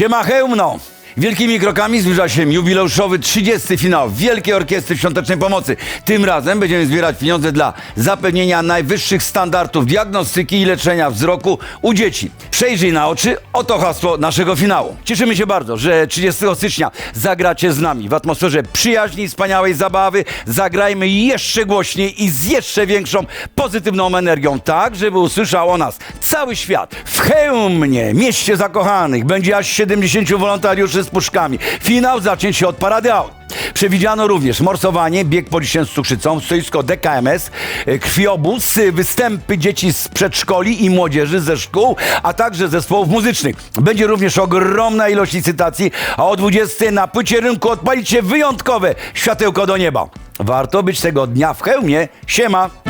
Siema Hełmno! Wielkimi krokami zbliża się jubileuszowy 30. finał Wielkiej Orkiestry Świątecznej Pomocy. Tym razem będziemy zbierać pieniądze dla zapewnienia najwyższych standardów diagnostyki i leczenia wzroku u dzieci. Przejrzyj na oczy, oto hasło naszego finału. Cieszymy się bardzo, że 30 stycznia zagracie z nami w atmosferze przyjaźni, wspaniałej zabawy. Zagrajmy jeszcze głośniej i z jeszcze większą pozytywną energią, tak żeby usłyszał o nas cały świat. W Chełmnie, mieście zakochanych, będzie aż 70 wolontariuszy z puszkami. Finał zacznie się od parady aut. Przewidziano również morsowanie, bieg po z cukrzycą, stoisko DKMS, e, krwiobóz, e, występy dzieci z przedszkoli i młodzieży ze szkół, a także zespołów muzycznych. Będzie również ogromna ilość licytacji, a o 20 na płycie rynku odpalicie wyjątkowe światełko do nieba. Warto być tego dnia w hełmie. Siema!